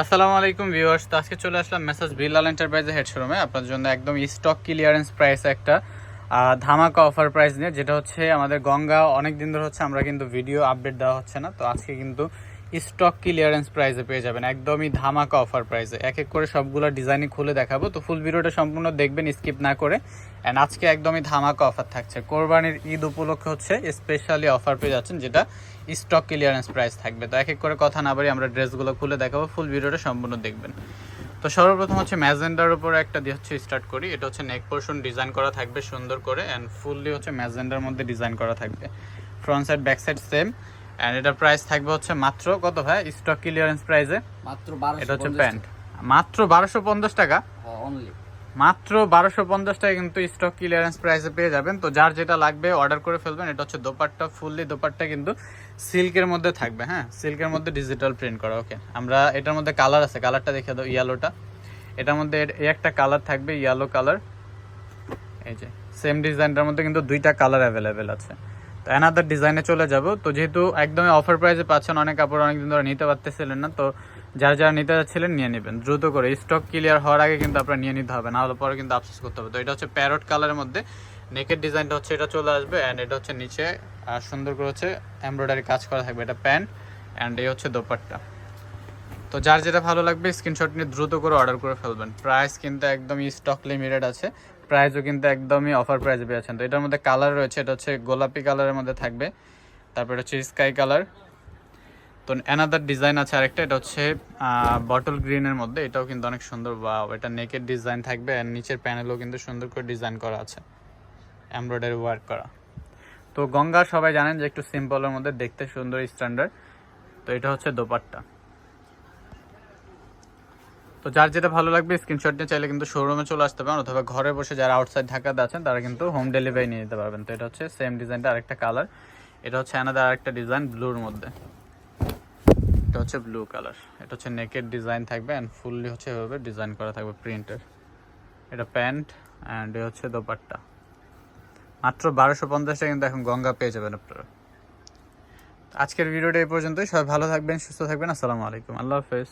আসসালামু আলাইকুম ভিউয়ার্স, তো আজকে চলে আসলাম মেসেজ বিল্লাল এন্টারপ্রাইজের হেড শোরুমে আপনার জন্য একদম স্টক ক্লিয়ারেন্স প্রাইস একটা ধামাকা অফার প্রাইস নিয়ে, যেটা হচ্ছে আমাদের গঙ্গা অনেক দিন ধরে হচ্ছে আমরা কিন্তু ভিডিও আপডেট দেওয়া হচ্ছে না। তো আজকে কিন্তু স্টক ক্লিয়ারেন্স প্রাইসে পেয়ে যাবেন। একদমই ধামাকা অফার প্রাইসে এক এক করে সবগুলো ডিজাইনই খুলে দেখাবো। তো ফুল ভিডিওটা সম্পূর্ণ দেখবেন স্কিপ না করে। অ্যান্ড আজকে একদমই ধামাকা অফার থাকছে। কোরবানির ঈদ উপলক্ষে হচ্ছে স্পেশালি অফার পেয়ে যাচ্ছেন, যেটা স্টক ক্লিয়ারেন্স প্রাইস থাকবে। তো এক এক করে কথা না বাড়ি আমরা ড্রেসগুলো খুলে দেখাবো। ফুল ভিডিওটা সম্পূর্ণ দেখবেন। তো সর্বপ্রথম হচ্ছে ম্যাজেন্ডার উপর একটা দিয়ে হচ্ছে স্টার্ট করি। এটা হচ্ছে নেক পোর্শন ডিজাইন করা থাকবে সুন্দর করে। অ্যান্ড ফুললি হচ্ছে ম্যাজেন্ডার মধ্যে ডিজাইন করা থাকবে। Front side back side same and এটা প্রাইস থাকবে হচ্ছে মাত্র কত ভাই? স্টক ক্লিয়ারেন্স প্রাইসে মাত্র বারোশো এটা হচ্ছে প্যান্ট মাত্র বারোশো পঞ্চাশ টাকা? অনলি মাত্র বারোশো পঞ্চাশ টাকা কিন্তু স্টক ক্লিয়ারেন্স প্রাইসে পেয়ে যাবেন। তো যার যেটা লাগবে অর্ডার করে ফেলবেন। এটা হচ্ছে দোপাট্টা ফুললি দোপাট্টা কিন্তু সিল্কের মধ্যে থাকবে হ্যাঁ? সিল্কের মধ্যে ডিজিটাল প্রিন্ট করা ওকে আমরা এটার মধ্যে কালার আছে। কালারটা দেখে দাও ইয়েলোটা এটার মধ্যে এই একটা কালার থাকবে ইয়েলো কালার এই যে সেম ডিজাইনটার মধ্যে কিন্তু দুইটা কালার অ্যাভেলেবেল আছে। তো অ্যানাদার ডিজাইনে চলে যাব। তো যেহেতু একদমই অফার প্রাইসে পাচ্ছেন, অনেক কাপড় অনেকদিন ধরে নিতে পারতেছিলেন না, তো যারা যারা নিতে যাচ্ছিলেন নিয়ে নেবেন। দ্রুত করে। স্টক ক্লিয়ার হওয়ার আগে কিন্তু আপনার নিয়ে নিতে হবে না হলে পরে কিন্তু আফসোস করতে হবে। তো এটা হচ্ছে প্যারট কালারের মধ্যে। নেকের ডিজাইনটা হচ্ছে এটা চলে আসবে অ্যান্ড এটা হচ্ছে নিচে আর সুন্দর করে হচ্ছে এমব্রয়ডারি কাজ করা থাকবে। এটা প্যান্ট অ্যান্ড এই হচ্ছে দোপাট্টা। তো যার যেটা ভালো লাগবে স্ক্রিনশট নিয়ে দ্রুত করে অর্ডার করে ফেলবেন। প্রাইস কিন্তু একদমই স্টক লিমিটেড আছে। প্রাইসও কিন্তু একদমই অফার প্রাইসে পেয়েছেন তো এটার মধ্যে কালার রয়েছে, এটা হচ্ছে গোলাপি কালারের মধ্যে থাকবে। তারপর হচ্ছে স্কাই কালার তো অ্যানাদার ডিজাইন আছে আরেকটা, এটা হচ্ছে বটল গ্রিনের মধ্যে। এটাও কিন্তু অনেক সুন্দর বা এটা নেকের ডিজাইন থাকবে। আর নিচের প্যানেলও কিন্তু সুন্দর করে ডিজাইন করা আছে। এমব্রয়ডারি ওয়ার্ক করা। তো গঙ্গা সবাই জানেন যে একটু সিম্পলের মধ্যে দেখতে সুন্দর স্ট্যান্ডার্ড তো এটা হচ্ছে দোপাট্টা। তো যার যেটা ভালো লাগবে স্ক্রিনশট নিয়ে চাইলে কিন্তু শোরুমে চলে আসতে পারেন, অথবা ঘরে বসে যারা আউটসাইড ঢাকাতে আছেন, তারা কিন্তু হোম ডেলিভারি নিয়ে নিতে পারবেন। তো এটা হচ্ছে সেম ডিজাইনটা আরেকটা কালার এটা হচ্ছে আনাদার আরেকটা ডিজাইন ব্লুর মধ্যে। এটা হচ্ছে ব্লু কালার এটা হচ্ছে নেকের ডিজাইন থাকবে অ্যান্ড ফুললি হচ্ছে এভাবে ডিজাইন করা থাকবে প্রিন্টের এটা প্যান্ট অ্যান্ড হচ্ছে দোপাট্টা। মাত্র বারোশো পঞ্চাশটা কিন্তু এখন গঙ্গা পেয়ে যাবেন আপনারা। আজকের ভিডিওটা এই পর্যন্তই। সবাই ভালো থাকবেন, সুস্থ থাকবেন। আসসালামু আলাইকুম। আল্লাহ হাফেজ।